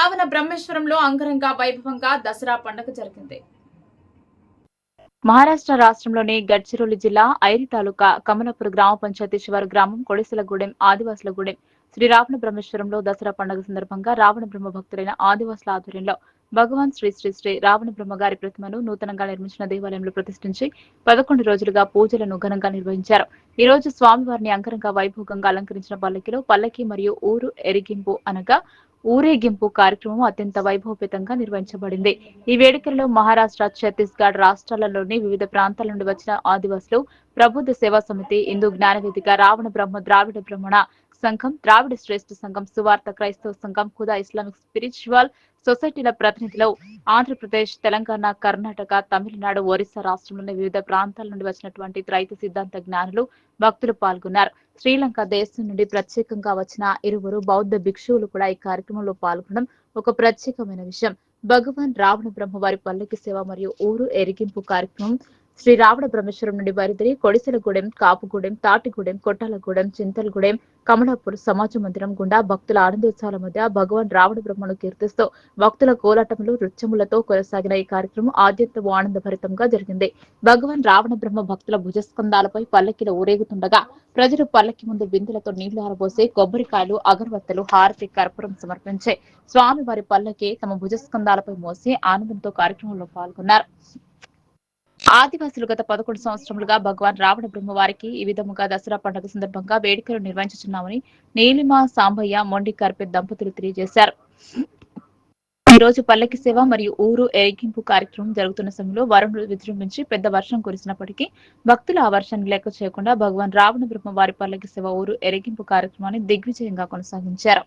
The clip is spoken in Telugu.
రావణ బ్రహ్మేశ్వరంలో అంగరంగ వైభవంగా దసరా పండుగ జరిగింది. మహారాష్ట్ర రాష్ట్రంలోని గడ్చిరోలి జిల్లా ఐరి తాలూకా కమలపూర్ గ్రామ పంచాయతీ శివారు గ్రామం కొడిసెలగూడెం ఆదివాసులగూడెం శ్రీ రావణ బ్రహ్మేశ్వరంలో దసరా పండుగ సందర్భంగా రావణ బ్రహ్మ భక్తులైన ఆదివాసుల ఆధ్వర్యంలో భగవాన్ శ్రీ శ్రీ శ్రీ రావణ బ్రహ్మ గారి ప్రతిమను నూతనంగా నిర్మించిన దేవాలయంలో ప్రతిష్ఠించి పదకొండు రోజులుగా పూజలను ఘనంగా నిర్వహించారు. ఈ రోజు స్వామివారిని అంగరంగ వైభోగంగా అలంకరించిన పల్లకిలో పల్లకి మరియు ఊరు ఎరిగింపు అనగా ఊరేగింపు కార్యక్రమం అత్యంత వైభవపేతంగా నిర్వహించబడింది. ఈ వేడుకల్లో మహారాష్ట్ర ఛత్తీస్గఢ్ రాష్ట్రాలలోని వివిధ ప్రాంతాల నుండి వచ్చిన ఆదివాసులు ప్రబుద్ధ సేవా సమితి హిందూ జ్ఞానవేదిక రావణ బ్రహ్మ ద్రావిడ బ్రహ్మణ సంఘం ద్రావిడ శ్రేష్ఠ సంఘం సువార్త క్రైస్తవ సంఘం ఖుదా ఇస్లామిక్ స్పిరిచువల్ సొసైటీల ప్రతినిధులు ఆంధ్రప్రదేశ్ తెలంగాణ కర్ణాటక తమిళనాడు ఒరిస్సా రాష్ట్రంలోని వివిధ ప్రాంతాల నుండి వచ్చినటువంటి త్రైత సిద్ధాంత జ్ఞానులు భక్తులు పాల్గొన్నారు. శ్రీలంక దేశం నుండి ప్రత్యేకంగా వచ్చిన ఇరువురు బౌద్ధ భిక్షువులు కూడా ఈ కార్యక్రమంలో పాల్గొనడం ఒక ప్రత్యేకమైన విషయం. భగవాన్ రావణ బ్రహ్మ వారి పల్లకి సేవ మరియు ఊరు ఎరిగింపు కార్యక్రమం శ్రీ రావణ బ్రహ్మేశ్వరం నుండి బయలుదేరి కొడిసెలగూడెం కాపుగూడెం తాటిగూడెం కొట్టాలగూడెం చింతలగూడెం కమలాపూర్ సమాజ మందిరం గుండా భక్తుల ఆనందోత్సవాల మధ్య భగవాన్ రావణ బ్రహ్మను కీర్తిస్తూ భక్తుల కోలాటములు నృత్యములతో కొనసాగిన ఈ కార్యక్రమం ఆద్యంత ఆనందభరితంగా జరిగింది. భగవాన్ రావణ బ్రహ్మ భక్తుల భుజస్కంధాలపై పల్లకిలో ఊరేగుతుండగా ప్రజలు పల్లకి ముందు బిందులతో నీళ్ళు ఆరబోసి కొబ్బరికాయలు అగరవత్తలు హారతి కర్పూరం సమర్పించే స్వామి వారి పల్లకి తమ భుజస్కంధాలపై మోసి ఆనందంతో కార్యక్రమంలో పాల్గొన్నారు. ఆదివాసులు గత పదకొండు సంవత్సరములుగా భగవాన్ రావణ బ్రహ్మ వారికి ఈ విధముగా దసరా పండుగ సందర్భంగా వేడుకలు నిర్వహించుచున్నామని నీలిమ సాంబయ్య మొండి కార్పెట్ దంపతులు తెలియజేశారు ఈ రోజు పల్లకి సేవ మరియు ఊరు ఎరిగింపు కార్యక్రమం జరుగుతున్న సమయంలో వరుణులు విజృంభించి పెద్ద వర్షం కురిసినప్పటికీ భక్తుల ఆ వర్షాన్ని లెక్క చేయకుండా భగవాన్ రావణ బ్రహ్మ వారి పల్లకి సేవ ఊరు ఎరగింపు కార్యక్రమాన్ని దిగ్విజయంగా కొనసాగించారు